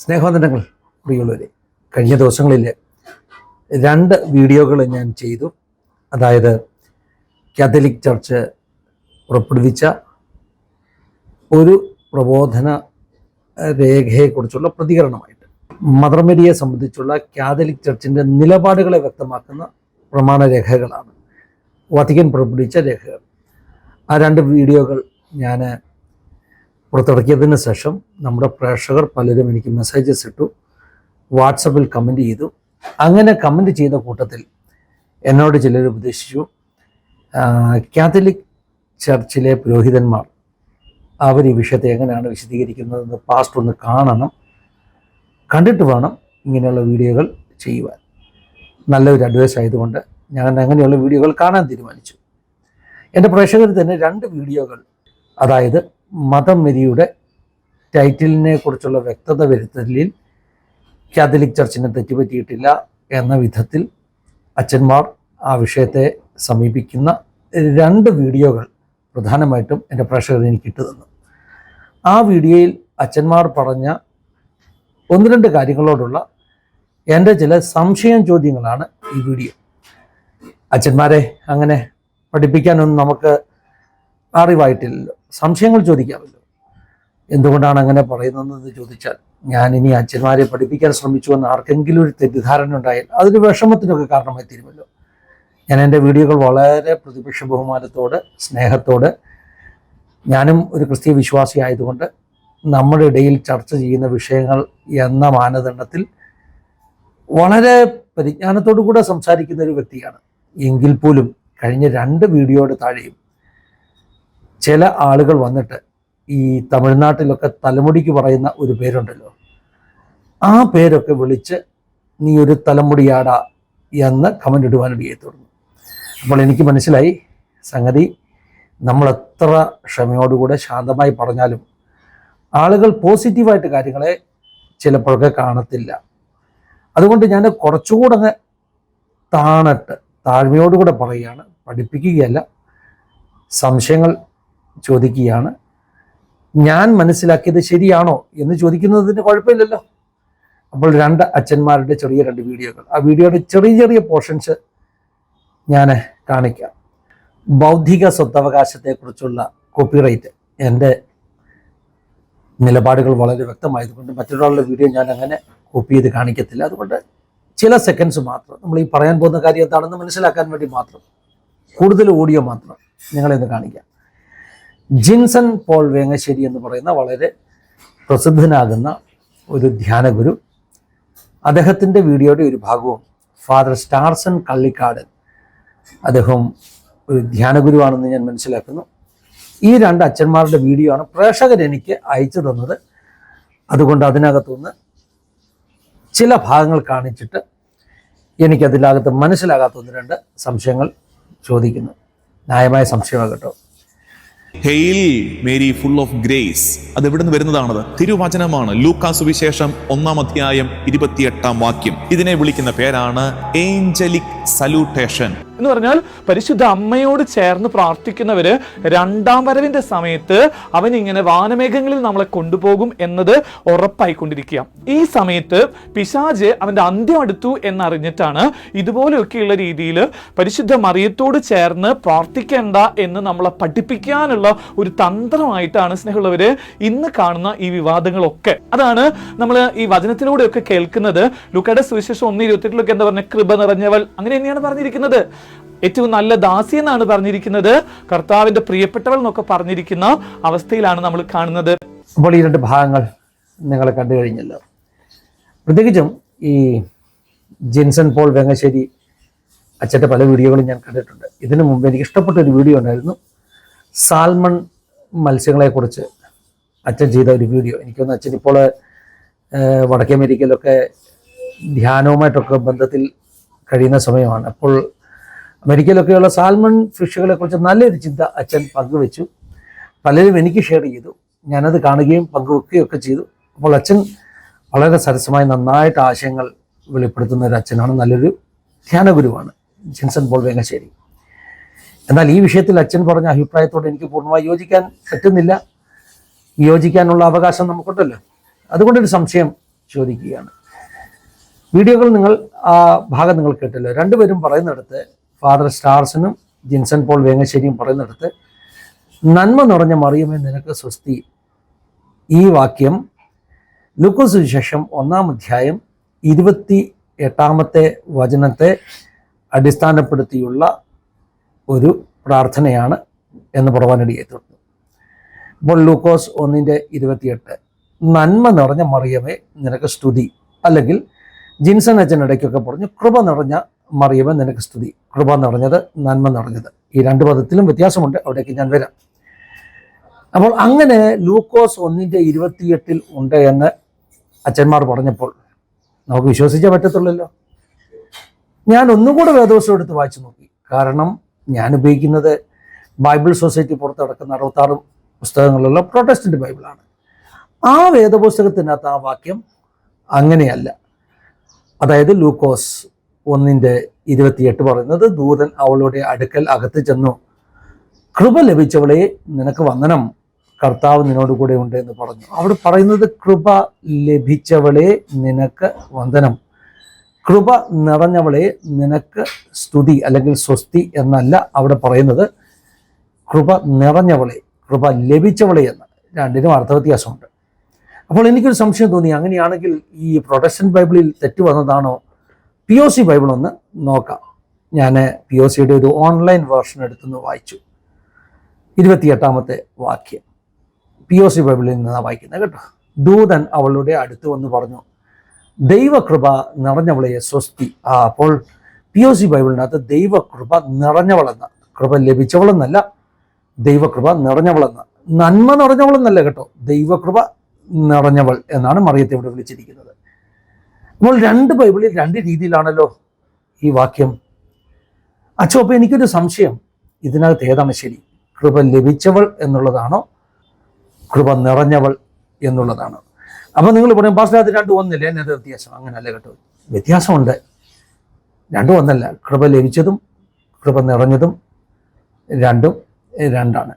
സ്നേഹവന്ദനങ്ങൾ പ്രിയുള്ളവരെ കഴിഞ്ഞ ദിവസങ്ങളിൽ രണ്ട് വീഡിയോകൾ ഞാൻ ചെയ്തു. അതായത് കാത്തലിക് ചർച്ച് പുറപ്പെടുവിച്ച ഒരു പ്രബോധന രേഖയെക്കുറിച്ചുള്ള പ്രതികരണമായിട്ട് മദർ മെരിയെ സംബന്ധിച്ചുള്ള കാത്തലിക് ചർച്ചിന്റെ നിലപാടുകളെ വ്യക്തമാക്കുന്ന പ്രമാണ രേഖകളാണ്. വത്തിക്കൻ പുറപ്പെടുവിച്ച രേഖകൾ. ആ രണ്ട് വീഡിയോകൾ ഞാൻ പുറത്തിറക്കിയതിന് ശേഷം നമ്മുടെ പ്രേക്ഷകർ പലരും എനിക്ക് മെസ്സേജസ് ഇട്ടു വാട്സപ്പിൽ കമന്റ് ചെയ്തു. അങ്ങനെ കമന്റ് ചെയ്ത കൂട്ടത്തിൽ എന്നോട് ചിലർ ഉപദേശിച്ചു കാത്തലിക് ചർച്ചിലെ പുരോഹിതന്മാർ അവർ ഈ വിഷയത്തെ എങ്ങനെയാണ് വിശദീകരിക്കുന്നതെന്ന് പാസ്റ്റ് ഒന്ന് കാണണം. കണ്ടിട്ട് വേണം ഇങ്ങനെയുള്ള വീഡിയോകൾ ചെയ്യുവാൻ. നല്ലൊരു അഡ്വൈസ് ആയതുകൊണ്ട് ഞാൻ അങ്ങനെയുള്ള വീഡിയോകൾ കാണാൻ തീരുമാനിച്ചു. എന്റെ പ്രേക്ഷകർ തന്നെ രണ്ട് വീഡിയോകൾ അതായത് മതം മെരിയുടെ ടൈറ്റിലിനെ കുറിച്ചുള്ള വ്യക്തത വരുത്തലിൽ കാത്തലിക് ചർച്ചിനെ തെറ്റുപറ്റിയിട്ടില്ല എന്ന വിധത്തിൽ അച്ഛന്മാർ ആ വിഷയത്തെ സമീപിക്കുന്ന രണ്ട് വീഡിയോകൾ പ്രധാനമായിട്ടും എന്റെ പ്രേക്ഷകർ എനിക്ക് ഇട്ടു തന്നു. ആ വീഡിയോയിൽ അച്ഛന്മാർ പറഞ്ഞ ഒന്ന് രണ്ട് കാര്യങ്ങളോടുള്ള എന്റെ ചില സംശയം ചോദ്യങ്ങളാണ് ഈ വീഡിയോ. അച്ഛന്മാരെ അങ്ങനെ പഠിപ്പിക്കാനൊന്നും നമുക്ക് അറിവായിട്ടില്ലല്ലോ. സംശയങ്ങൾ ചോദിക്കാമല്ലോ. എന്തുകൊണ്ടാണ് അങ്ങനെ പറയുന്നതെന്ന് ചോദിച്ചാൽ ഞാൻ ഇനി അച്ഛന്മാരെ പഠിപ്പിക്കാൻ ശ്രമിച്ചു എന്ന് ആർക്കെങ്കിലും ഒരു തെറ്റിദ്ധാരണ ഉണ്ടായാൽ അതൊരു വിഷമത്തിനൊക്കെ കാരണമായി തീരുമല്ലോ. ഞാൻ എന്റെ വീഡിയോകൾ വളരെ പ്രതിപക്ഷ ബഹുമാനത്തോട് സ്നേഹത്തോട് ഞാനും ഒരു ക്രിസ്തീയ വിശ്വാസി ആയതുകൊണ്ട് നമ്മുടെ ഇടയിൽ ചർച്ച ചെയ്യുന്ന വിഷയങ്ങൾ എന്ന മാനദണ്ഡത്തിൽ വളരെ പരിജ്ഞാനത്തോടു കൂടെ സംസാരിക്കുന്ന ഒരു വ്യക്തിയാണ്. എങ്കിൽ പോലും കഴിഞ്ഞ രണ്ട് വീഡിയോയുടെ താഴെയും ചില ആളുകൾ വന്നിട്ട് ഈ തമിഴ്നാട്ടിലൊക്കെ തലമുടിക്ക് പറയുന്ന ഒരു പേരുണ്ടല്ലോ. ആ പേരൊക്കെ വിളിച്ച് നീ ഒരു തലമുടിയാട എന്ന് കമന്റ് ഇടുവാനിടയായി തുടങ്ങി. അപ്പോൾ എനിക്ക് മനസ്സിലായി സംഗതി നമ്മൾ എത്ര ക്ഷമയോടുകൂടെ ശാന്തമായി പറഞ്ഞാലും ആളുകൾ പോസിറ്റീവായിട്ട് കാര്യങ്ങളെ ചിലപ്പോഴൊക്കെ കാണത്തില്ല. അതുകൊണ്ട് ഞാൻ കുറച്ചുകൂടെ അങ്ങ് താണട്ട് താഴ്മയോടുകൂടെ പറയുകയാണ്. പഠിപ്പിക്കുകയല്ല സംശയങ്ങൾ ചോദിക്കുകയാണ്. ഞാൻ മനസ്സിലാക്കിയത് ശരിയാണോ എന്ന് ചോദിക്കുന്നതിന് കുഴപ്പമില്ലല്ലോ. അപ്പോൾ രണ്ട് അച്ഛന്മാരുടെ ചെറിയ രണ്ട് വീഡിയോകൾ. ആ വീഡിയോയുടെ ചെറിയ ചെറിയ പോർഷൻസ് ഞാൻ കാണിക്കാം. ബൗദ്ധിക സ്വത്തവകാശത്തെക്കുറിച്ചുള്ള കോപ്പിറൈറ്റ് എന്റെ നിലപാടുകൾ വളരെ വ്യക്തമായതുകൊണ്ട് മറ്റൊരാളുടെ വീഡിയോ ഞാൻ അങ്ങനെ കോപ്പി ചെയ്ത് കാണിക്കത്തില്ല. അതുകൊണ്ട് ചില സെക്കൻഡ്സ് മാത്രം. നമ്മൾ ഈ പറയാൻ പോകുന്ന കാര്യം എന്താണെന്ന് മനസ്സിലാക്കാൻ വേണ്ടി മാത്രം. കൂടുതൽ ഓഡിയോ മാത്രം നിങ്ങളെ ഒന്ന് കാണിക്കാം. ജിൻസൺ പോൾ വേങ്ങശ്ശേരി എന്ന് പറയുന്ന വളരെ പ്രസിദ്ധനാകുന്ന ഒരു ധ്യാനഗുരു. അദ്ദേഹത്തിന്റെ വീഡിയോയുടെ ഒരു ഭാഗവും ഫാദർ സ്റ്റാർസൺ കള്ളിക്കാടൻ അദ്ദേഹം ഒരു ധ്യാനഗുരുവാണെന്ന് ഞാൻ മനസ്സിലാക്കുന്നു. ഈ രണ്ട് അച്ഛന്മാരുടെ വീഡിയോ ആണ് പ്രേക്ഷകർ എനിക്ക് അയച്ചു തന്നത്. അതുകൊണ്ട് അതിനകത്തുനിന്ന് ചില ഭാഗങ്ങൾ കാണിച്ചിട്ട് എനിക്കതിനകത്ത് മനസ്സിലാകാത്ത ഒന്ന് രണ്ട് സംശയങ്ങൾ ചോദിക്കുന്നു. ന്യായമായ സംശയമാണ് കേട്ടോ. Hail Mary full of grace അത് എവിടെ നിന്ന് വരുന്നതാണത്? തിരുവചനമാണ്. ലൂക്കാ സുവിശേഷം ഒന്നാം അധ്യായം ഇരുപത്തിയെട്ടാം വാക്യം. ഇതിനെ വിളിക്കുന്ന പേരാണ് ഏഞ്ചലിക് സല്യൂട്ടേഷൻ എന്ന് പറഞ്ഞാൽ പരിശുദ്ധ അമ്മയോട് ചേർന്ന് പ്രാർത്ഥിക്കുന്നവര് രണ്ടാം വരവിന്റെ സമയത്ത് അവൻ ഇങ്ങനെ വാനമേഘങ്ങളിൽ നമ്മളെ കൊണ്ടുപോകും എന്നത് ഉറപ്പായിക്കൊണ്ടിരിക്കുക ഈ സമയത്ത് പിശാജ് അവന്റെ അന്ത്യം അടുത്തു എന്നറിഞ്ഞിട്ടാണ് ഇതുപോലെയൊക്കെയുള്ള രീതിയിൽ പരിശുദ്ധ മറിയത്തോട് ചേർന്ന് പ്രാർത്ഥിക്കേണ്ട എന്ന് നമ്മളെ പഠിപ്പിക്കാനുള്ള ഒരു തന്ത്രമായിട്ടാണ് സ്നേഹമുള്ളവര് ഇന്ന് കാണുന്ന ഈ വിവാദങ്ങളൊക്കെ. അതാണ് നമ്മൾ ഈ വചനത്തിലൂടെയൊക്കെ കേൾക്കുന്നത്. ലുക്കയുടെ സുവിശേഷം ഒന്ന് ഇരുപത്തെട്ടിലൊക്കെ എന്താ പറഞ്ഞ? കൃപ നിറഞ്ഞവൾ. അങ്ങനെ തന്നെയാണ് പറഞ്ഞിരിക്കുന്നത്. ഏറ്റവും നല്ല ദാസി എന്നാണ് പറഞ്ഞിരിക്കുന്നത്. കർത്താവിന്റെ പ്രിയപ്പെട്ടവൾ എന്നൊക്കെ പറഞ്ഞിരിക്കുന്ന അവസ്ഥയിലാണ് നമ്മൾ കാണുന്നത്. അപ്പോൾ ഈ രണ്ട് ഭാഗങ്ങൾ നിങ്ങൾ കണ്ടു കഴിഞ്ഞല്ലോ. പ്രത്യേകിച്ചും ഈ ജിൻസൺ പോൾ വെങ്ങശ്ശേരി അച്ഛന്റെ പല വീഡിയോകളും ഞാൻ കണ്ടിട്ടുണ്ട്. ഇതിനു മുമ്പ് എനിക്ക് ഇഷ്ടപ്പെട്ട ഒരു വീഡിയോ ഉണ്ടായിരുന്നു. സാൽമൺ മത്സ്യങ്ങളെക്കുറിച്ച് അച്ഛൻ ചെയ്ത ഒരു വീഡിയോ. എനിക്കൊന്ന് അച്ഛൻ ഇപ്പോൾ വടക്കേ അമേരിക്കയിലൊക്കെ ധ്യാനവുമായിട്ടൊക്കെ ബന്ധത്തിൽ കഴിയുന്ന സമയമാണ്. അപ്പോൾ അമേരിക്കയിലൊക്കെയുള്ള സാൽമൺ ഫിഷുകളെ കുറിച്ച് നല്ലൊരു ചിന്ത അച്ഛൻ പങ്കുവെച്ചു. പലരും എനിക്ക് ഷെയർ ചെയ്തു. ഞാനത് കാണുകയും പങ്കുവെക്കുകയും ഒക്കെ ചെയ്തു. അപ്പോൾ അച്ഛൻ വളരെ സരസമായി നന്നായിട്ട് ആശയങ്ങൾ വെളിപ്പെടുത്തുന്ന ഒരു അച്ഛനാണ്. നല്ലൊരു ധ്യാനഗുരുവാണ്. ജിൻസൺ പോൾ വേങ്ങശ്ശേരി. എന്നാൽ ഈ വിഷയത്തിൽ അച്ഛൻ പറഞ്ഞ അഭിപ്രായത്തോട് എനിക്ക് പൂർണമായി യോജിക്കാൻ പറ്റുന്നില്ല. യോജിക്കാനുള്ള അവകാശം നമുക്കുണ്ടല്ലോ. അതുകൊണ്ടൊരു സംശയം ചോദിക്കുകയാണ്. വീഡിയോകൾ നിങ്ങൾ ആ ഭാഗം നിങ്ങൾ കേട്ടല്ലോ. രണ്ടുപേരും പറയുന്നിടത്ത് ഫാദർ സ്റ്റാർസിനും ജിൻസൺ പോൾ വേങ്ങശ്ശേരിയും പറയുന്നിടത്ത് നന്മ നിറഞ്ഞ മറിയമേ നിനക്ക് സ്വസ്തി. ഈ വാക്യം ലൂക്കോസ് വിശേഷം ഒന്നാം അധ്യായം ഇരുപത്തി എട്ടാമത്തെ വചനത്തെ അടിസ്ഥാനപ്പെടുത്തിയുള്ള ഒരു പ്രാർത്ഥനയാണ് എന്ന് തീർന്നു ഇപ്പോൾ ലൂക്കോസ് ഒന്നിന്റെ ഇരുപത്തിയെട്ട് നന്മ നിറഞ്ഞ മറിയമേ നിനക്ക് സ്തുതി. അല്ലെങ്കിൽ ജിൻസൺ അച്ഛൻ ഇടയ്ക്കൊക്കെ പറഞ്ഞു കൃപ നിറഞ്ഞ മറിയമേ നിനക്ക് സ്തുതി. കൃപ നിറഞ്ഞത് നന്മ നിറഞ്ഞത്. ഈ രണ്ട് പദത്തിലും വ്യത്യാസമുണ്ട്. അവിടേക്ക് ഞാൻ വരാം. അപ്പോൾ അങ്ങനെ ലൂക്കോസ് ഒന്നിന്റെ ഇരുപത്തിയെട്ടിൽ ഉണ്ട് എന്ന് അച്ഛന്മാർ പറഞ്ഞപ്പോൾ നമുക്ക് വിശ്വസിച്ചേ പറ്റത്തുള്ളല്ലോ. ഞാൻ ഒന്നുകൂടെ വേദോസം എടുത്ത് വായിച്ചു നോക്കി. കാരണം ഞാൻ ഉപയോഗിക്കുന്നത് ബൈബിൾ സൊസൈറ്റി പുറത്ത് നടക്കുന്ന അറുപത്താറ് പുസ്തകങ്ങളുള്ള പ്രൊട്ടസ്റ്റന്റ് ബൈബിളാണ്. ആ വേദപുസ്തകത്തിനകത്ത് ആ വാക്യം അങ്ങനെയല്ല. അതായത് ലൂക്കോസ് ഒന്നിന്റെ ഇരുപത്തിയെട്ട് പറയുന്നത് ദൂതൻ അവളുടെ അടുക്കൽ അകത്ത് ചെന്നു. കൃപ ലഭിച്ചവളെ നിനക്ക് വന്ദനം. കർത്താവ് നിന്നോട് കൂടെ ഉണ്ട് എന്ന് പറഞ്ഞു. അവിടെ പറയുന്നത് കൃപ ലഭിച്ചവളെ നിനക്ക് വന്ദനം. കൃപ നിറഞ്ഞവളെ നിനക്ക് സ്തുതി അല്ലെങ്കിൽ സ്വസ്തി എന്നല്ല അവിടെ പറയുന്നത്. കൃപ നിറഞ്ഞവളെ കൃപ ലഭിച്ചവളെ എന്ന് രണ്ടിനും അർത്ഥവ്യത്യാസമുണ്ട് അപ്പോൾ എനിക്കൊരു സംശയം തോന്നി. അങ്ങനെയാണെങ്കിൽ ഈ പ്രൊട്ടസ്റ്റന്റ് ബൈബിളിൽ തെറ്റ് വന്നതാണോ? പി ഒ സി ബൈബിൾ ഒന്ന് നോക്കാം ഞാൻ പി ഒ സിയുടെ ഒരു ഓൺലൈൻ വേർഷൻ എടുത്തുനിന്ന് വായിച്ചു. ഇരുപത്തിയെട്ടാമത്തെ വാക്യം. പി ഒ സി ബൈബിളിൽ നിന്നാണ് വായിക്കുന്നത് കേട്ടോ. ദൂതൻ അവളുടെ അടുത്ത് വന്ന് പറഞ്ഞു ദൈവകൃപ നിറഞ്ഞവളെ സ്വസ്തി. ആ അപ്പോൾ പി ഒ സി ബൈബിളിനകത്ത് ദൈവകൃപ നിറഞ്ഞവളെന്ന കൃപ ലഭിച്ചവളെന്നല്ല ദൈവകൃപ നിറഞ്ഞവളെന്ന നന്മ നിറഞ്ഞവളെന്നല്ല കേട്ടോ ദൈവകൃപ നിറഞ്ഞവൾ എന്നാണ് മറിയത്തെ ഇവിടെ വിളിച്ചിരിക്കുന്നത്. അപ്പോൾ രണ്ട് ബൈബിളിൽ രണ്ട് രീതിയിലാണല്ലോ ഈ വാക്യം. അച്ഛോ അപ്പൊ എനിക്കൊരു സംശയം. ഇതിനകത്ത് ഏതാണ് ശരി? കൃപ ലഭിച്ചവൾ എന്നുള്ളതാണോ? കൃപ നിറഞ്ഞവൾ എന്നുള്ളതാണ്. അപ്പൊ നിങ്ങൾ പറയും പാസ്റ്റർ അത് രണ്ടും ഒന്നില്ല? എന്നത് വ്യത്യാസം. അങ്ങനല്ല കേട്ടോ. വ്യത്യാസമുണ്ട്. രണ്ടും ഒന്നല്ല. കൃപ ലഭിച്ചതും കൃപ നിറഞ്ഞതും രണ്ടും രണ്ടാണ്.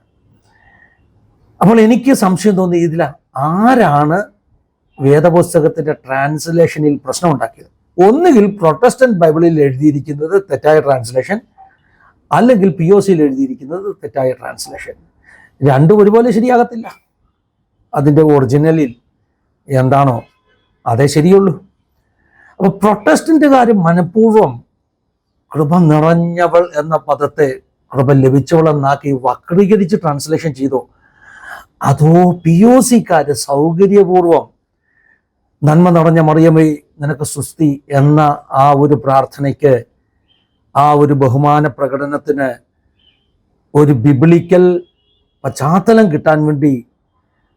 അപ്പോൾ എനിക്ക് സംശയം തോന്നി ഇതില ആരാണ് വേദപുസ്തകത്തിന്റെ ട്രാൻസ്ലേഷനിൽ പ്രശ്നം ഉണ്ടാക്കിയത് ഒന്നുകിൽ പ്രൊട്ടസ്റ്റന്റ് ബൈബിളിൽ എഴുതിയിരിക്കുന്നത് തെറ്റായ ട്രാൻസ്ലേഷൻ അല്ലെങ്കിൽ പി ഒ സിയിൽ എഴുതിയിരിക്കുന്നത് തെറ്റായ ട്രാൻസ്ലേഷൻ രണ്ടും ഒരുപോലെ ശരിയാകത്തില്ല. അതിന്റെ ഒറിജിനലിൽ എന്താണോ അതേ ശരിയുള്ളൂ. അപ്പോൾ കാര്യം മനഃപൂർവം കൃപ നിറഞ്ഞവൾ എന്ന പദത്തെ കൃപ ലഭിച്ചവൾ എന്നാക്കി വക്രീകരിച്ച് ട്രാൻസ്ലേഷൻ ചെയ്തോ. അതോ പി ഒ സിക്കാര് സൗകര്യപൂർവം നന്മ നിറഞ്ഞ മറിയമേ നിനക്ക് സുസ്തി എന്ന ആ ഒരു പ്രാർത്ഥനയ്ക്ക് ആ ഒരു ബഹുമാന പ്രകടനത്തിന് ഒരു ബിബിളിക്കൽ പശ്ചാത്തലം കിട്ടാൻ വേണ്ടി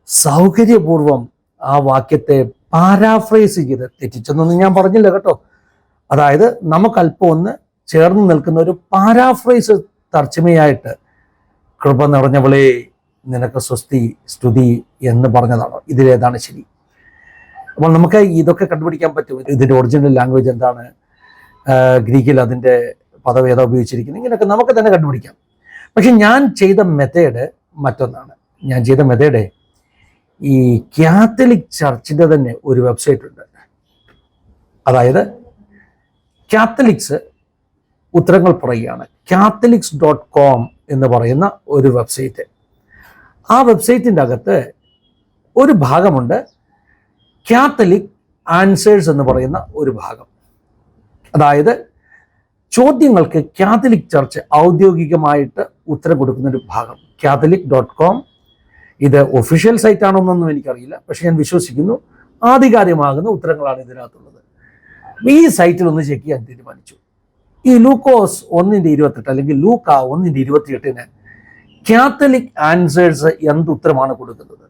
സൗകര്യപൂർവം ആ വാക്യത്തെ പാരാഫ്രൈസ് ചെയ്ത് തെറ്റിച്ചെന്നൊന്നും ഞാൻ പറഞ്ഞില്ല കേട്ടോ. അതായത് നമുക്കല്പം ഒന്ന് ചേർന്ന് നിൽക്കുന്ന ഒരു പാരാഫ്രൈസ് തർജമയായിട്ട് കൃപ നിറഞ്ഞവളെ നിനക്ക് സ്വസ്തി സ്തുതി എന്ന് പറഞ്ഞതാണോ. ഇതിലേതാണ് ശരി. അപ്പോൾ നമുക്ക് ഇതൊക്കെ കണ്ടുപിടിക്കാൻ പറ്റും. ഇതിന്റെ ഒറിജിനൽ ലാംഗ്വേജ് എന്താണ്? ഗ്രീക്കിൽ അതിന്റെ പദം ഏതാ ഉപയോഗിച്ചിരിക്കുന്നത്? ഇങ്ങനെയൊക്കെ നമുക്ക് തന്നെ കണ്ടുപിടിക്കാം. പക്ഷെ ഞാൻ ചെയ്ത മെത്തേഡ് മറ്റൊന്നാണ്. ഞാൻ ചെയ്ത മെത്തേഡ് ഈ കാത്തലിക് ചർച്ചിന്റെ തന്നെ ഒരു വെബ്സൈറ്റ് ഉണ്ട്. അതായത് കാത്തലിക്സ് ഉത്തരങ്ങൾ പറയുകയാണ്. കാത്തലിക്സ് ഡോട്ട് കോം എന്ന് പറയുന്ന ഒരു വെബ്സൈറ്റ് ആ വെബ്സൈറ്റിന്റെ അകത്ത് ഒരു ഭാഗമുണ്ട്. കാത്തലിക് ആൻസേഴ്സ് എന്ന് പറയുന്ന ഒരു ഭാഗം. അതായത് ചോദ്യങ്ങൾക്ക് കാത്തലിക് ചർച്ച് ഔദ്യോഗികമായിട്ട് ഉത്തരം കൊടുക്കുന്ന ഒരു ഭാഗം. കാത്തലിക് ഡോട്ട് കോം ഇത് ഒഫീഷ്യൽ സൈറ്റ് ആണോന്നൊന്നും എനിക്കറിയില്ല. പക്ഷെ ഞാൻ വിശ്വസിക്കുന്നു. ആധികാരികമാകുന്ന ഉത്തരങ്ങളാണ് ഇതിനകത്തുള്ളത്. ഈ സൈറ്റിൽ ഒന്ന് ചെക്ക് ചെയ്യാൻ തീരുമാനിച്ചു. ഈ ലൂക്കോസ് ഒന്നിന്റെ ഇരുപത്തെട്ട് അല്ലെങ്കിൽ ലൂക്ക ഒന്നിന്റെ ഇരുപത്തിയെട്ടിന് കാത്തലിക് ആൻസേഴ്സ് എന്ത് ഉത്തരമാണ് കൊടുക്കുന്നത്?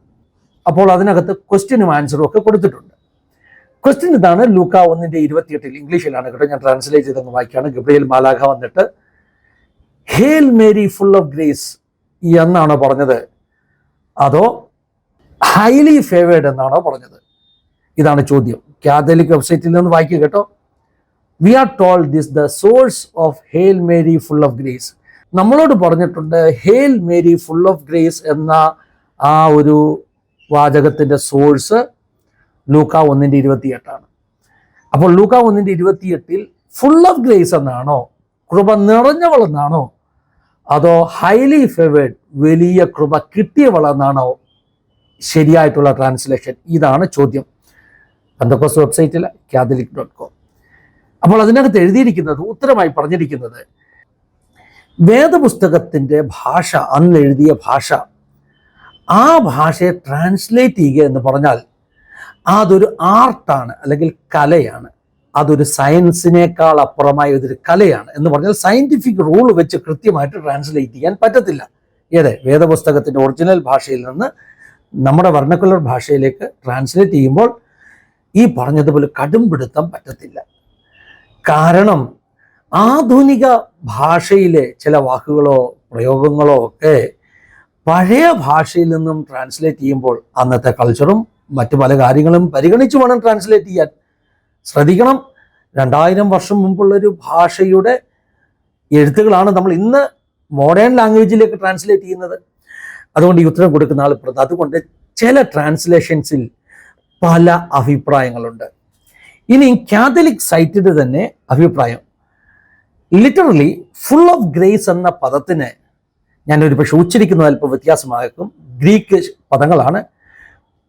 അപ്പോൾ അതിനകത്ത് ക്വസ്റ്റ്യനും ആൻസറും ഒക്കെ കൊടുത്തിട്ടുണ്ട്. ക്വസ്റ്റ്യൻ ഇതാണ് ലൂക്ക ഒന്നിന്റെ ഇരുപത്തിയെട്ടിൽ ഇംഗ്ലീഷിലാണ് കേട്ടോ. ഞാൻ ട്രാൻസ്ലേറ്റ് ചെയ്തങ്ങ് വായിക്കുകയാണ്. ഗബ്രിയേൽ മാലാഖ വന്നിട്ട് hail Mary full of grace എന്നാണോ പറഞ്ഞത്? അതോ ഹൈലി ഫേവേഡ് എന്നാണോ പറഞ്ഞത്? ഇതാണ് ചോദ്യം. കാത്തലിക് വെബ്സൈറ്റിൽ നിന്ന് വായിക്കുക കേട്ടോ. We are told this the source of hail Mary full of grace നമ്മളോട് പറഞ്ഞിട്ടുണ്ട് hail Mary full of grace എന്ന ആ ഒരു വാചകത്തിന്റെ സോഴ്സ് ലൂക്ക ഒന്നിന്റെ ഇരുപത്തിയെട്ടാണ്. അപ്പോൾ ലൂക്ക ഒന്നിന്റെ ഇരുപത്തിയെട്ടിൽ ഫുൾ ഓഫ് ഗ്രേസ് എന്നാണോ? കൃപ നിറഞ്ഞവളെന്നാണോ അതോ ഹൈലി ഫേവേഡ് വലിയ കൃപ കിട്ടിയവളെന്നാണോ ശരിയായിട്ടുള്ള ട്രാൻസ്ലേഷൻ ഇതാണ് ചോദ്യം. പന്തക്കോസ് വെബ്സൈറ്റിൽ കാതലിക് ഡോട്ട് കോം അപ്പോൾ അതിനകത്ത് എഴുതിയിരിക്കുന്നത് ഉത്തരമായി പറഞ്ഞിരിക്കുന്നത് വേദപുസ്തകത്തിന്റെ ഭാഷ അന്ന് എഴുതിയ ഭാഷ ആ ഭാഷയെ ട്രാൻസ്ലേറ്റ് ചെയ്യുക എന്ന് പറഞ്ഞാൽ അതൊരു ആർട്ടാണ് അല്ലെങ്കിൽ കലയാണ്. അതൊരു സയൻസിനേക്കാൾ അപ്പുറമായ ഒരു കലയാണ് എന്ന് പറഞ്ഞാൽ സയന്റിഫിക് റൂൾ വെച്ച് കൃത്യമായിട്ട് ട്രാൻസ്ലേറ്റ് ചെയ്യാൻ പറ്റത്തില്ല. ഏത്? വേദപുസ്തകത്തിന്റെ ഒറിജിനൽ ഭാഷയിൽ നിന്ന് നമ്മുടെ വർണക്കുലർ ഭാഷയിലേക്ക് ട്രാൻസ്ലേറ്റ് ചെയ്യുമ്പോൾ ഈ പറഞ്ഞതുപോലെ കടും കടുംപിടുത്തം പറ്റത്തില്ല. കാരണം ആധുനിക ഭാഷയിലെ ചില വാക്കുകളോ പ്രയോഗങ്ങളോ ഒക്കെ പഴയ ഭാഷയിൽ നിന്നും ട്രാൻസ്ലേറ്റ് ചെയ്യുമ്പോൾ അന്നത്തെ കൾച്ചറും മറ്റു പല കാര്യങ്ങളും പരിഗണിച്ചു വേണം ട്രാൻസ്ലേറ്റ് ചെയ്യാൻ. ശ്രദ്ധിക്കണം. രണ്ടായിരം വർഷം മുമ്പുള്ളൊരു ഭാഷയുടെ എഴുത്തുകളാണ് നമ്മൾ ഇന്ന് മോഡേൺ ലാംഗ്വേജിലേക്ക് ട്രാൻസ്ലേറ്റ് ചെയ്യുന്നത്. അതുകൊണ്ട് ഈ ഉത്തരം കൊടുക്കുന്ന ആൾ പ്രധാനം അതുകൊണ്ട് ചില ട്രാൻസ്ലേഷൻസിൽ പല അഭിപ്രായങ്ങളുണ്ട്. ഇനി കാത്തലിക് സൈറ്റിന്റെ തന്നെ അഭിപ്രായം. ലിറ്ററലി ഫുൾ ഓഫ് ഗ്രേസ് എന്ന പദത്തിന് ഞാൻ ഒരു പക്ഷെ ഉച്ചരിക്കുന്നത് അല്പം വ്യത്യാസമാക്കും ഗ്രീക്ക് പദങ്ങളാണ്.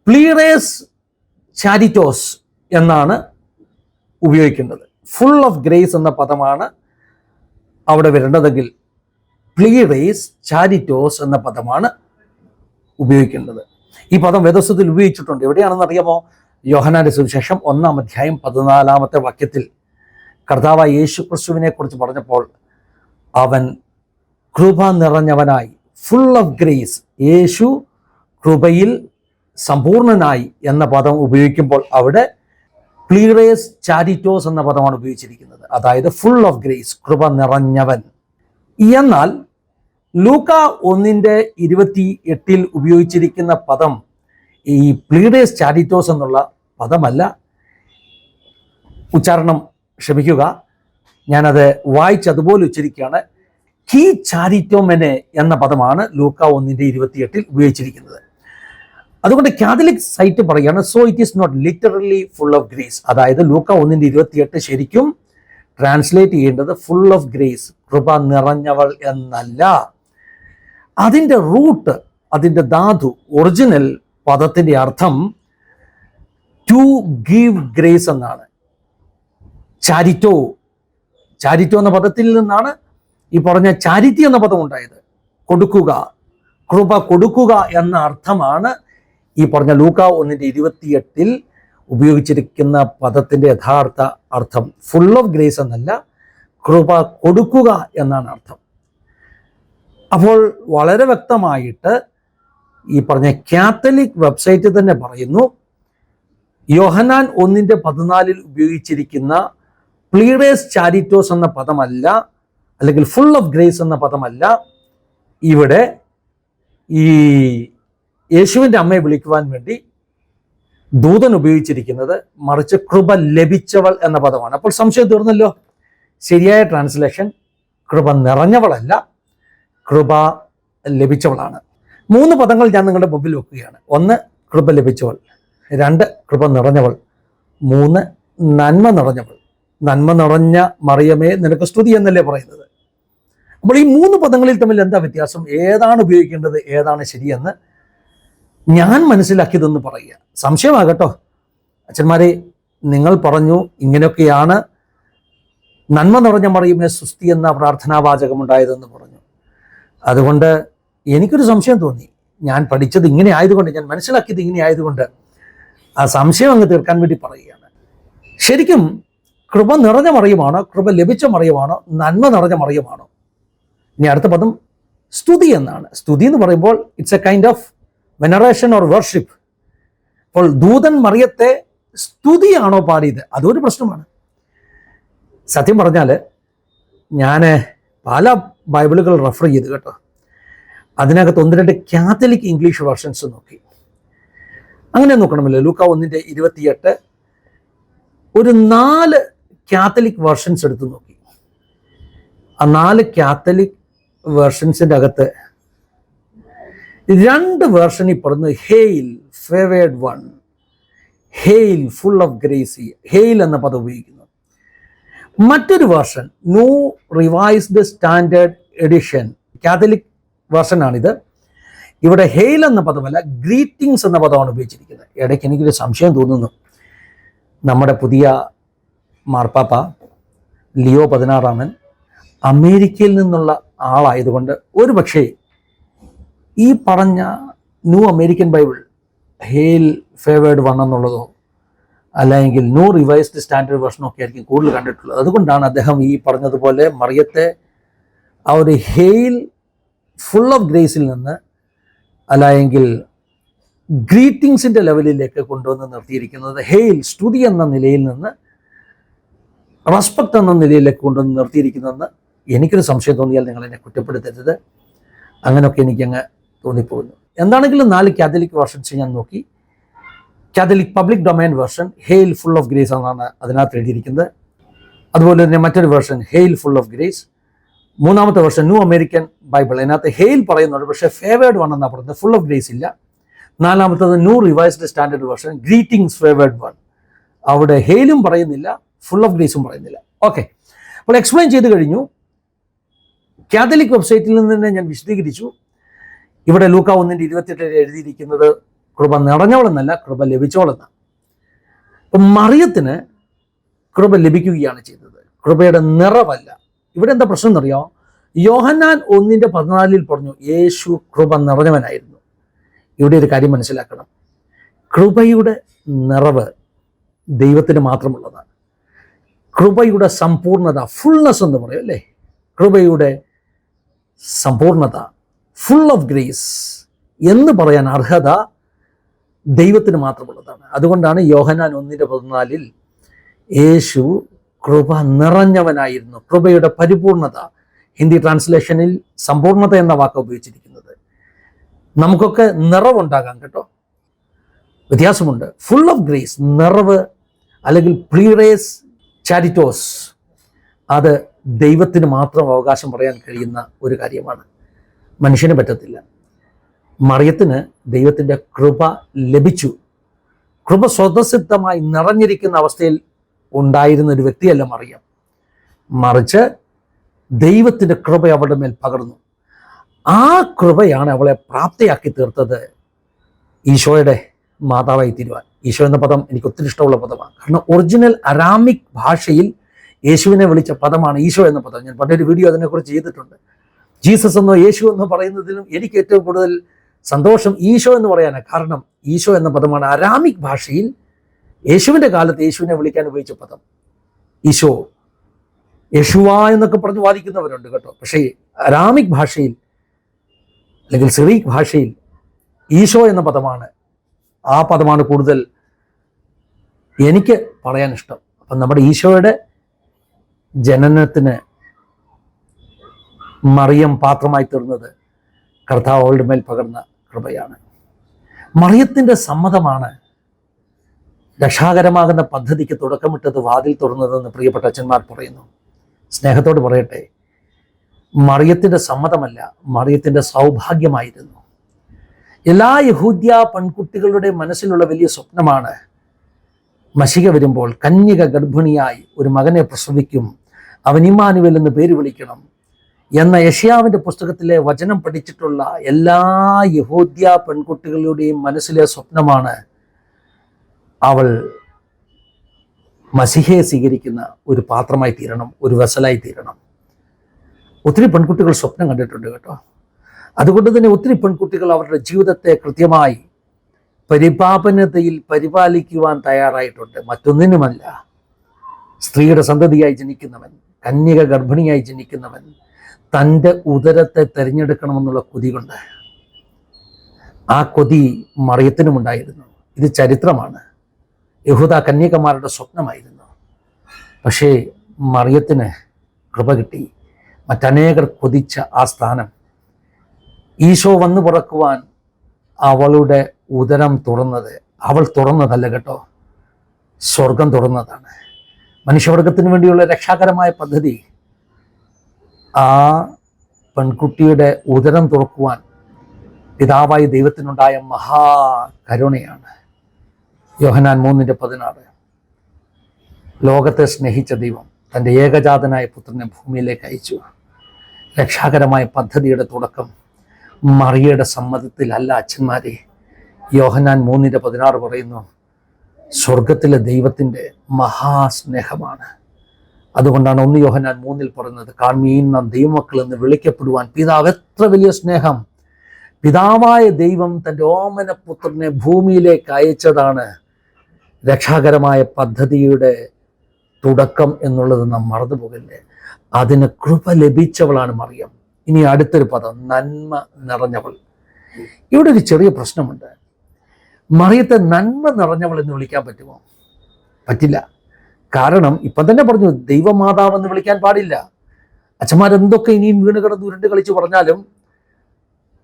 പ്ലീറേസ് ചാരിറ്റോസ് എന്നാണ് ഉപയോഗിക്കുന്നത്. ഫുൾ ഓഫ് ഗ്രേസ് എന്ന പദമാണ് അവിടെ വരേണ്ടതെങ്കിൽ പ്ലീറേസ് ചാരിറ്റോസ് എന്ന പദമാണ് ഉപയോഗിക്കേണ്ടത്. ഈ പദം വേദസ്വത്തിൽ ഉപയോഗിച്ചിട്ടുണ്ട്. എവിടെയാണെന്ന് അറിയാമോ? യോഹനാന്റെ സുവിശേഷം ഒന്നാം അധ്യായം പതിനാലാമത്തെ വാക്യത്തിൽ കർത്താവായ യേശു ക്രിസ്തുവിനെ കുറിച്ച് പറഞ്ഞപ്പോൾ അവൻ കൃപ നിറഞ്ഞവനായി. ഫുൾ ഓഫ് ഗ്രേസ് യേശു കൃപയിൽ സമ്പൂർണനായി എന്ന പദം ഉപയോഗിക്കുമ്പോൾ അവിടെ പ്ലീറേസ് ചാരിറ്റോസ് എന്ന പദമാണ് ഉപയോഗിച്ചിരിക്കുന്നത്. അതായത് ഫുൾ ഓഫ് ഗ്രേസ് കൃപ നിറഞ്ഞവൻ. എന്നാൽ ലൂക്ക ഒന്നിന്റെ ഇരുപത്തി എട്ടിൽ ഉപയോഗിച്ചിരിക്കുന്ന പദം ഈ പ്ലീഡേസ് ചാരിറ്റോസ് എന്നുള്ള പദമല്ല. ഉച്ചാരണം ക്ഷമിക്കുക. ഞാനത് വായിച്ചതുപോലെ ഉച്ചരിക്കുകയാണ്. കീ ചാരിറ്റോമെനെ എന്ന പദമാണ് ലൂക്ക ഒന്നിന്റെ ഇരുപത്തിയെട്ടിൽ ഉപയോഗിച്ചിരിക്കുന്നത്. അതുകൊണ്ട് കാത്തലിക് സൈറ്റ് പറയുകയാണ് so it is not literally full of grace അതായത് ലൂക്ക ഒന്നിന്റെ ഇരുപത്തിയെട്ട് ശരിക്കും ട്രാൻസ്ലേറ്റ് ചെയ്യേണ്ടത് ഫുൾ ഓഫ് ഗ്രേസ് കൃപ നിറഞ്ഞവൾ എന്നല്ല. അതിന്റെ റൂട്ട് അതിന്റെ ധാതു ഒറിജിനൽ പദത്തിന്റെ അർത്ഥം ടു ഗീവ് ഗ്രേസ് എന്നാണ്. ചാരിറ്റോ ചാരിറ്റോ എന്ന പദത്തിൽ നിന്നാണ് ഈ പറഞ്ഞ ചാരിറ്റി എന്ന പദം ഉണ്ടായത്. കൊടുക്കുക. കൃപ കൊടുക്കുക എന്ന അർത്ഥമാണ് ഈ പറഞ്ഞ ലൂക്ക ഒന്നിന്റെ ഇരുപത്തിയെട്ടിൽ ഉപയോഗിച്ചിരിക്കുന്ന പദത്തിന്റെ യഥാർത്ഥ അർത്ഥം. ഫുൾ ഓഫ് ഗ്രേസ് എന്നല്ല കൃപ കൊടുക്കുക എന്നാണ് അർത്ഥം. അപ്പോൾ വളരെ വ്യക്തമായിട്ട് ഈ പറഞ്ഞ കാത്തലിക് വെബ്സൈറ്റ് തന്നെ പറയുന്നു യോഹനാൻ ഒന്നിന്റെ പതിനാലിൽ ഉപയോഗിച്ചിരിക്കുന്ന പ്ലീഡേസ് ചാരിറ്റോസ് എന്ന പദമല്ല അല്ലെങ്കിൽ ഫുൾ ഓഫ് ഗ്രേസ് എന്ന പദമല്ല. ഇവിടെ ഈ യേശുവിന്റെ അമ്മയെ വിളിക്കുവാൻ വേണ്ടി ദൂതൻ ഉപയോഗിച്ചിരിക്കുന്നത് മറിച്ച് കൃപ ലഭിച്ചവൾ എന്ന പദമാണ്. അപ്പോൾ സംശയം തീർന്നല്ലോ? ശരിയായ ട്രാൻസ്ലേഷൻ കൃപ നിറഞ്ഞവളല്ല കൃപ ലഭിച്ചവളാണ്. മൂന്ന് പദങ്ങൾ ഞാൻ നിങ്ങളുടെ മുമ്പിൽ വെക്കുകയാണ്. ഒന്ന് കൃപ ലഭിച്ചവൾ. രണ്ട് കൃപ നിറഞ്ഞവൾ. മൂന്ന് നന്മ നിറഞ്ഞവൾ. നന്മ നിറഞ്ഞ മറിയമേ നിനക്ക് സ്തുതി എന്നല്ലേ പറയുന്നത്? അപ്പോൾ ഈ മൂന്ന് പദങ്ങളിൽ തമ്മിൽ എന്താ വ്യത്യാസം? ഏതാണ് ഉപയോഗിക്കേണ്ടത് ഏതാണ് ശരിയെന്ന് ഞാൻ മനസ്സിലാക്കിയതെന്ന് പറയുക. സംശയമാകട്ടോ. അച്ഛന്മാരെ നിങ്ങൾ പറഞ്ഞു ഇങ്ങനെയൊക്കെയാണ് നന്മ നിറഞ്ഞ മറിയുമേ സുസ്തി എന്ന പ്രാർത്ഥനാവാചകം ഉണ്ടായതെന്ന് പറഞ്ഞു. അതുകൊണ്ട് എനിക്കൊരു സംശയം തോന്നി. ഞാൻ പഠിച്ചത് ഇങ്ങനെ ആയതുകൊണ്ട് ഞാൻ മനസ്സിലാക്കിയത് ഇങ്ങനെ ആയതുകൊണ്ട് ആ സംശയം അങ്ങ് തീർക്കാൻ വേണ്ടി പറയുകയാണ്. ശരിക്കും കൃപ നിറഞ്ഞ മറിയുമാണോ കൃപ ലഭിച്ച മറിയുമാണോ നന്മ നിറഞ്ഞ മറിയുമാണോ? ഇനി അടുത്ത പദം സ്തുതി എന്നാണ്. സ്തുതി എന്ന് പറയുമ്പോൾ it's a kind of veneration or worship അപ്പോൾ ദൂതൻ മറിയത്തെ സ്തുതിയാണോ പാടിയത്? അതൊരു പ്രശ്നമാണ്. സത്യം പറഞ്ഞാൽ ഞാൻ പല ബൈബിളുകൾ റെഫർ ചെയ്തു കേട്ടോ. അതിനകത്ത് ഒന്ന് രണ്ട് കാത്തലിക് ഇംഗ്ലീഷ് വേർഷൻസ് നോക്കി. അങ്ങനെ നോക്കണമല്ലോ. ലൂക്ക ഒന്നിന്റെ ഇരുപത്തിയെട്ട് ഒരു നാല് കാത്തലിക് വേർഷൻസ് എടുത്ത് നോക്കി. ആ നാല് കാത്തലിക് വെർഷൻസിന്റെ അകത്ത് രണ്ട് വേർഷനിൽ പറഞ്ഞു hail favoured one hail full of grace hail എന്ന പദം ഉപയോഗിക്കുന്നു. മറ്റൊരു version new revised standard edition Catholic വേർഷനാണിത് ഇവിടെ ഹെയിൽ എന്ന പദമല്ല ഗ്രീറ്റിംഗ്സ് എന്ന പദമാണ് ഉപയോഗിച്ചിരിക്കുന്നത്. ഇടയ്ക്ക് എനിക്കൊരു സംശയം തോന്നുന്നു. നമ്മുടെ പുതിയ മാർപ്പാപ്പ ലിയോ പതിനാറാമൻ അമേരിക്കയിൽ നിന്നുള്ള ആളായതുകൊണ്ട് ഒരു പക്ഷേ ഈ പറഞ്ഞ new American Bible hail favoured one എന്നുള്ളതോ അല്ലെങ്കിൽ ന്യൂ റിവൈസ്ഡ് സ്റ്റാൻഡേർഡ് വേർഷനോ ഒക്കെ ആയിരിക്കും കൂടുതൽ കണ്ടിട്ടുള്ളത്. അതുകൊണ്ടാണ് അദ്ദേഹം ഈ പറഞ്ഞതുപോലെ മറിയത്തെ ആ ഒരു ഹെയിൽ ഫുൾ ഓഫ് ഗ്രേസിൽ നിന്ന് അല്ലെങ്കിൽ ഗ്രീറ്റിങ്സിന്റെ ലെവലിലേക്ക് കൊണ്ടുവന്ന് നിർത്തിയിരിക്കുന്നത് ഹെയിൽ സ്തുതി എന്ന നിലയിൽ നിന്ന് റെസ്പെക്ട് എന്ന നിലയിലേക്ക് കൊണ്ടുവന്ന് നിർത്തിയിരിക്കുന്നതെന്ന് എനിക്കൊരു സംശയം തോന്നിയാൽ നിങ്ങൾ എന്നെ കുറ്റപ്പെടുത്തരുത്. അങ്ങനെയൊക്കെ എനിക്കങ്ങ് തോന്നിപ്പോകുന്നു. എന്താണെങ്കിലും നാല് കാത്തലിക് വേർഷൻസ് ഞാൻ നോക്കി. Catholic public domain version hail full of grace എന്നാണ് അതിനകത്ത് എഴുതിയിരിക്കുന്നത്. അതുപോലെ തന്നെ മറ്റൊരു version hail full of grace മൂന്നാമത്തെ വേർഷൻ ന്യൂ അമേരിക്കൻ ബൈബിൾ അതിനകത്ത് ഹെയിൽ പറയുന്നുണ്ട് പക്ഷേ ഫേവേർഡ് വൺ എന്നാണ് പറയുന്നത്. ഫുൾ ഓഫ് ഗ്രേസ് ഇല്ല. നാലാമത്തത് new revised standard version greetings favoured one അവിടെ ഹെയിലും പറയുന്നില്ല ഫുൾ ഓഫ് ഗ്രേസും പറയുന്നില്ല. ഓക്കെ അപ്പോൾ എക്സ്പ്ലെയിൻ ചെയ്ത് കഴിഞ്ഞു. കാത്തലിക് വെബ്സൈറ്റിൽ നിന്ന് തന്നെ ഞാൻ വിശദീകരിച്ചു. ഇവിടെ ലൂക്ക ഒന്നിന്റെ ഇരുപത്തിയെട്ടിൽ എഴുതിയിരിക്കുന്നത് കൃപ നിറഞ്ഞവളെന്നല്ല കൃപ ലഭിച്ചവളെന്നാണ്. അപ്പം മറിയത്തിന് കൃപ ലഭിക്കുകയാണ് ചെയ്തത്. കൃപയുടെ നിറവല്ല. ഇവിടെ എന്താ പ്രശ്നം എന്നറിയോ? യോഹന്നാൻ ഒന്നിന്റെ പതിനാലിൽ പറഞ്ഞു യേശു കൃപ നിറഞ്ഞവനായിരുന്നു. ഇവിടെ ഒരു കാര്യം മനസ്സിലാക്കണം. കൃപയുടെ നിറവ് ദൈവത്തിന് മാത്രമുള്ളതാണ്. കൃപയുടെ സമ്പൂർണത ഫുൾനെസ് എന്ന് പറയും അല്ലേ? കൃപയുടെ സമ്പൂർണത ഫുൾ ഓഫ് ഗ്രേസ് എന്ന് പറയാൻ അർഹത ദൈവത്തിന് മാത്രമുള്ളതാണ്. അതുകൊണ്ടാണ് യോഹനാൻ ഒന്നിന്റെ പതിനാലിൽ യേശു കൃപ നിറഞ്ഞവനായിരുന്നു. കൃപയുടെ പരിപൂർണത. ഹിന്ദി ട്രാൻസ്ലേഷനിൽ സമ്പൂർണത എന്ന വാക്ക് ഉപയോഗിച്ചിരിക്കുന്നത്. നമുക്കൊക്കെ നിറവുണ്ടാകാം കേട്ടോ. വ്യത്യാസമുണ്ട്. ഫുൾ ഓഫ് ഗ്രേസ് നിറവ് അല്ലെങ്കിൽ പ്ലീറേസ് ചാരിറ്റോസ് അത് ദൈവത്തിന് മാത്രം അവകാശം പറയാൻ കഴിയുന്ന ഒരു കാര്യമാണ്. മനുഷ്യന് പറ്റത്തില്ല. മറിയത്തിന് ദൈവത്തിന്റെ കൃപ ലഭിച്ചു. കൃപ സ്വതസിദ്ധമായി നിറഞ്ഞിരിക്കുന്ന അവസ്ഥയിൽ ഉണ്ടായിരുന്ന ഒരു വ്യക്തിയല്ല മറിയം. മറിച്ച് ദൈവത്തിന്റെ കൃപ അവളുടെ മേൽ പകർന്നു. ആ കൃപയാണ് അവളെ പ്രാപ്തയാക്കി തീർത്തത് ഈശോയുടെ മാതാവായി തീരുവാൻ. ഈശോ എന്ന പദം എനിക്ക് ഒത്തിരി ഇഷ്ടമുള്ള പദമാണ്. കാരണം ഒറിജിനൽ അരാമിക് ഭാഷയിൽ യേശുവിനെ വിളിച്ച പദമാണ് ഈശോ എന്ന പദം. ഞാൻ പണ്ടൊരു വീഡിയോ അതിനെക്കുറിച്ച് ചെയ്തിട്ടുണ്ട്. ജീസസ് എന്നോ യേശു എന്നോ പറയുന്നതിലും എനിക്ക് ഏറ്റവും കൂടുതൽ സന്തോഷം ഈശോ എന്ന് പറയാനാണ്. കാരണം ഈശോ എന്ന പദമാണ് അരാമിക് ഭാഷയിൽ യേശുവിന്റെ കാലത്ത് യേശുവിനെ വിളിക്കാൻ ഉപയോഗിച്ച പദം. ഈശോ യശുവ എന്നൊക്കെ പറഞ്ഞ് വാദിക്കുന്നവരുണ്ട് കേട്ടോ. പക്ഷേ അരാമിക് ഭാഷയിൽ അല്ലെങ്കിൽ സിറീക് ഭാഷയിൽ ഈശോ എന്ന പദമാണ് ആ പദമാണ് കൂടുതൽ എനിക്ക് പറയാൻ ഇഷ്ടം അപ്പം നമ്മുടെ ഈശോയുടെ ജനനത്തിന് മറിയം പാത്രമായി തീർന്നത് കർത്താവ് അവളുടെ മേൽ പകർന്ന കൃപയാണ്. മറിയത്തിന്റെ സമ്മതമാണ് രക്ഷാകരമാകുന്ന പദ്ധതിക്ക് തുടക്കമിട്ടത് വാതിൽ തുറന്നതെന്ന് പ്രിയപ്പെട്ട അച്ഛന്മാർ പറയുന്നു. സ്നേഹത്തോട് പറയട്ടെ മറിയത്തിന്റെ സമ്മതമല്ല മറിയത്തിന്റെ സൗഭാഗ്യമായിരുന്നു. എല്ലാ യഹൂദ്യ പെൺകുട്ടികളുടെ മനസ്സിലുള്ള വലിയ സ്വപ്നമാണ് മഷിക വരുമ്പോൾ കന്യക ഗർഭിണിയായി ഒരു മകനെ പ്രസവിക്കും അവൻ ഇമാനുവൽ എന്ന് പേര് വിളിക്കണം. എന്ന യഷ്യാവിന്റെ പുസ്തകത്തിലെ വചനം പഠിച്ചിട്ടുള്ള എല്ലാ യഹൂദ്യ പെൺകുട്ടികളുടെയും മനസ്സിലെ സ്വപ്നമാണ് അവൾ മസിഹയെ സ്വീകരിക്കുന്ന ഒരു പാത്രമായി തീരണം ഒരു വെസലായി തീരണം. ഒത്തിരി പെൺകുട്ടികൾ സ്വപ്നം കണ്ടിട്ടുണ്ട് കേട്ടോ. അതുകൊണ്ട് തന്നെ ഒത്തിരി പെൺകുട്ടികൾ അവരുടെ ജീവിതത്തെ കൃത്യമായി പരിപാപനതയിൽ പരിപാലിക്കുവാൻ തയ്യാറായിട്ടുണ്ട്. മറ്റൊന്നിനുമല്ല. സ്ത്രീയുടെ സന്തതിയായി ജനിക്കുന്നവൻ കന്യക ഗർഭിണിയായി ജനിക്കുന്നവൻ തന്റെ ഉദരത്തെ തിരഞ്ഞെടുക്കണമെന്നുള്ള കൊതി കൊണ്ട് ആ കൊതി മറിയത്തിനുമുണ്ടായിരുന്നു. ഇത് ചരിത്രമാണ്. യഹൂദ കന്യകമാരുടെ സ്വപ്നമായിരുന്നു. പക്ഷേ മറിയത്തിന് കൃപ കിട്ടി. മറ്റനേകർ കൊതിച്ച ആ സ്ഥാനം. ഈശോ വന്നു പുറക്കുവാൻ അവളുടെ ഉദരം തുറന്നത് അവൾ തുറന്നതല്ല കേട്ടോ സ്വർഗം തുറന്നതാണ്. മനുഷ്യവർഗത്തിന് വേണ്ടിയുള്ള രക്ഷാകരമായ പദ്ധതി ആ പെൺകുട്ടിയുടെ ഉദരം തുറക്കുവാൻ പിതാവായി ദൈവത്തിനുണ്ടായ മഹാ കരുണയാണ് യോഹനാൻ മൂന്നിന്റെ പതിനാറ്. ലോകത്തെ സ്നേഹിച്ച ദൈവം തന്റെ ഏകജാതനായ പുത്രനെ ഭൂമിയിലേക്ക് അയച്ചു. രക്ഷാകരമായ പദ്ധതിയുടെ തുടക്കം മറിയയുടെ സമ്മതത്തിലല്ല അച്ഛന്മാരെ. യോഹനാൻ മൂന്നിന്റെ പതിനാറ് പറയുന്നു സ്വർഗത്തിലെ ദൈവത്തിന്റെ മഹാസ്നേഹമാണ്. അതുകൊണ്ടാണ് ഒന്ന് യോഹനാൻ മൂന്നിൽ പറയുന്നത് കാൺമീൻ നാം ദൈവമക്കൾ എന്ന് വിളിക്കപ്പെടുവാൻ പിതാവ് എത്ര വലിയ സ്നേഹം. പിതാവായ ദൈവം തന്റെ ഓമനപുത്രനെ ഭൂമിയിലേക്ക് അയച്ചതാണ്. രക്ഷാകരമായ പദ്ധതിയുടെ തുടക്കം എന്നുള്ളത് നാം മറന്നു പോകല്ലേ അതിന് കൃപ ലഭിച്ചവളാണ് മറിയം. ഇനി അടുത്തൊരു പദം നന്മ നിറഞ്ഞവൾ. ഇവിടെ ഒരു ചെറിയ പ്രശ്നമുണ്ട്. മറിയത്തെ നന്മ നിറഞ്ഞവൾ എന്ന് വിളിക്കാൻ പറ്റുമോ? പറ്റില്ല. കാരണം ഇപ്പം തന്നെ പറഞ്ഞു ദൈവമാതാവെന്ന് വിളിക്കാൻ പാടില്ല. അച്ഛന്മാരെന്തൊക്കെ ഇനിയും വീണ് കിടന്ന് ഉരുണ്ട് കളിച്ച് പറഞ്ഞാലും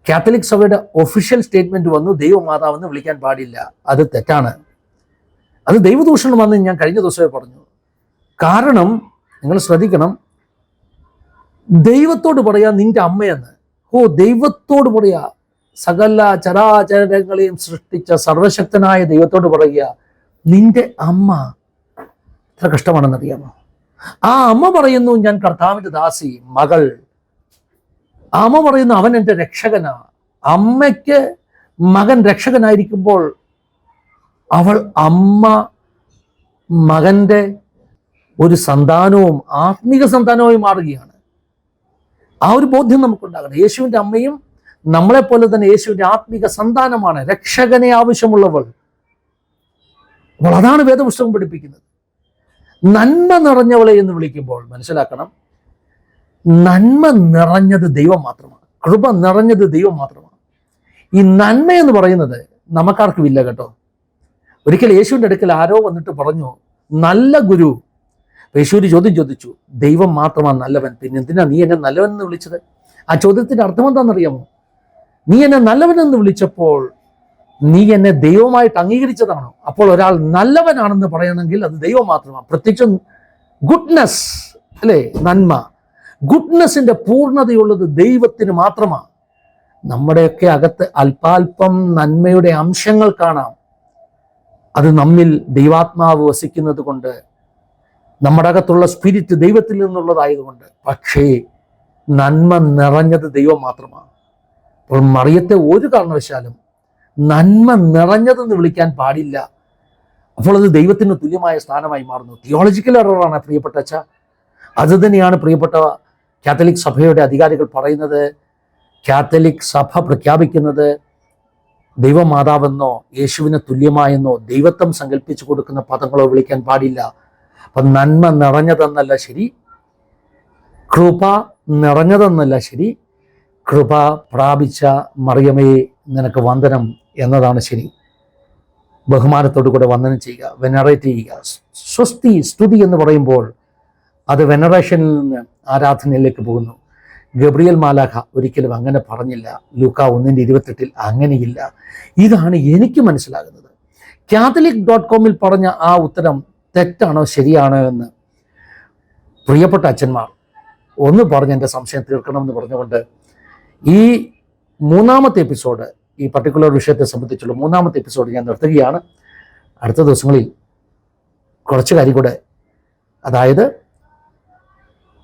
കാത്തലിക് സഭയുടെ ഒഫീഷ്യൽ സ്റ്റേറ്റ്മെന്റ് വന്നു ദൈവമാതാവെന്ന് വിളിക്കാൻ പാടില്ല. അത് തെറ്റാണ്. അത് ദൈവദൂഷണമാണെന്ന് ഞാൻ കഴിഞ്ഞ ദിവസമേ പറഞ്ഞു. കാരണം നിങ്ങൾ ശ്രദ്ധിക്കണം ദൈവത്തോട് പറയാ നിന്റെ അമ്മയെന്ന്. ഓ ദൈവത്തോട് പറയാ സകല ചരാചരങ്ങളെയും സൃഷ്ടിച്ച സർവശക്തനായ ദൈവത്തോട് പറയുക നിന്റെ അമ്മ എത്ര കഷ്ടമാണെന്നറിയാമോ? ആ അമ്മ പറയുന്നു ഞാൻ കർത്താവിന്റെ ദാസി മകൾ. അമ്മ പറയുന്നു അവൻ എന്റെ രക്ഷകനാ. അമ്മയ്ക്ക് മകൻ രക്ഷകനായിരിക്കുമ്പോൾ അവൾ അമ്മ മകന്റെ ഒരു സന്താനവും ആത്മീക സന്താനവുമായി മാറുകയാണ്. ആ ഒരു ബോധ്യം നമുക്കുണ്ടാകണം. യേശുവിന്റെ അമ്മയും നമ്മളെപ്പോലെ തന്നെ യേശുവിന്റെ ആത്മീക സന്താനമാണ് രക്ഷകനെ ആവശ്യമുള്ളവൾ. അപ്പോൾ അതാണ് വേദപുസ്തകം പഠിപ്പിക്കുന്നത്. നന്മ നിറഞ്ഞവളെ എന്ന് വിളിക്കുമ്പോൾ മനസ്സിലാക്കണം നന്മ നിറഞ്ഞത് ദൈവം മാത്രമാണ് കൃപ നിറഞ്ഞത് ദൈവം മാത്രമാണ്. ഈ നന്മ എന്ന് പറയുന്നത് നമുക്കാർക്കും ഇല്ല കേട്ടോ. ഒരിക്കൽ യേശുവിന്റെ അടുക്കൽ ആരോ വന്നിട്ട് പറഞ്ഞു നല്ല ഗുരു. യേശുവിന് ചോദ്യം ചോദിച്ചു ദൈവം മാത്രമാണ് നല്ലവൻ പിന്നെന്തിനാ നീ എന്നെ നല്ലവൻ എന്ന് വിളിച്ചത്? ആ ചോദ്യത്തിന്റെ അർത്ഥം എന്താണെന്നറിയാമോ? നീ എന്നെ നല്ലവനെന്ന് വിളിച്ചപ്പോൾ നീ എന്നെ ദൈവമായിട്ട് അംഗീകരിച്ചതാണോ? അപ്പോൾ ഒരാൾ നല്ലവനാണെന്ന് പറയണമെങ്കിൽ അത് ദൈവം മാത്രമാണ്. പ്രത്യേകിച്ചും ഗുഡ്നസ് അല്ലേ? നന്മ. ഗുഡ്നസിന്റെ പൂർണതയുള്ളത് ദൈവത്തിന് മാത്രമാണ്. നമ്മുടെയൊക്കെ അകത്ത് അല്പാൽപം നന്മയുടെ അംശങ്ങൾ കാണാം. അത് നമ്മിൽ ദൈവാത്മാവ് വസിക്കുന്നത് കൊണ്ട് നമ്മുടെ അകത്തുള്ള സ്പിരിറ്റ് ദൈവത്തിൽ നിന്നുള്ളതായതുകൊണ്ട് പക്ഷേ നന്മ നിറഞ്ഞത് ദൈവം മാത്രമാണ്. അപ്പോൾ മറിയത്തെ ഒരു കാരണവശാലും നന്മ നിറഞ്ഞതെന്ന് വിളിക്കാൻ പാടില്ല. അപ്പോൾ അത് ദൈവത്തിന് തുല്യമായ സ്ഥാനമായി മാറുന്നു. തിയോളജിക്കൽ എററാണ് പ്രിയപ്പെട്ട അച്ഛ. അത് തന്നെയാണ് പ്രിയപ്പെട്ട കാത്തലിക് സഭയുടെ അധികാരികൾ പറയുന്നത്. കാത്തലിക് സഭ പ്രഖ്യാപിക്കുന്നത് ദൈവമാതാവെന്നോ യേശുവിന് തുല്യമായെന്നോ ദൈവത്വം സങ്കല്പിച്ചു കൊടുക്കുന്ന പദങ്ങളോ വിളിക്കാൻ പാടില്ല. അപ്പം നന്മ നിറഞ്ഞതെന്നല്ല ശരി. കൃപ നിറഞ്ഞതെന്നല്ല ശരി. കൃപ പ്രാപിച്ച മറിയമേ നിനക്ക് വന്ദനം എന്നതാണ് ശരി. ബഹുമാനത്തോടു കൂടെ വന്ദനം ചെയ്യുക വെനറേറ്റ് ചെയ്യുക. സ്വസ്തി സ്തുതി എന്ന് പറയുമ്പോൾ അത് വെനറേഷനിൽ നിന്ന് ആരാധനയിലേക്ക് പോകുന്നു. ഗബ്രിയൽ മാലാഖ ഒരിക്കലും അങ്ങനെ പറഞ്ഞില്ല. ലൂക്ക ഒന്നിന്റെ ഇരുപത്തെട്ടിൽ അങ്ങനെയില്ല. ഇതാണ് എനിക്ക് മനസ്സിലാകുന്നത്. കാത്തലിക് ഡോട്ട് കോമിൽ പറഞ്ഞ ആ ഉത്തരം തെറ്റാണോ ശരിയാണോ എന്ന് പ്രിയപ്പെട്ട അച്ഛന്മാർ ഒന്ന് പറഞ്ഞ് എന്റെ സംശയം തീർക്കണമെന്ന് പറഞ്ഞുകൊണ്ട് ഈ മൂന്നാമത്തെ എപ്പിസോഡ് ഈ പർട്ടിക്കുലർ വിഷയത്തെ സംബന്ധിച്ചുള്ള മൂന്നാമത്തെ എപ്പിസോഡ് ഞാൻ നിർത്തുകയാണ്. അടുത്ത ദിവസങ്ങളിൽ കുറച്ച് കാര്യം കൂടെ. അതായത്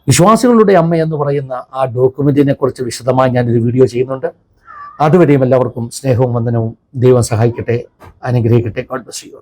വിശ്വാസികളുടെ അമ്മ എന്ന് പറയുന്ന ആ ഡോക്യുമെന്റിനെ കുറിച്ച് വിശദമായി ഞാനൊരു വീഡിയോ ചെയ്യുന്നുണ്ട്. അതുവരെയും എല്ലാവർക്കും സ്നേഹവും വന്ദനവും ദൈവം സഹായിക്കട്ടെ അനുഗ്രഹിക്കട്ടെ. God bless you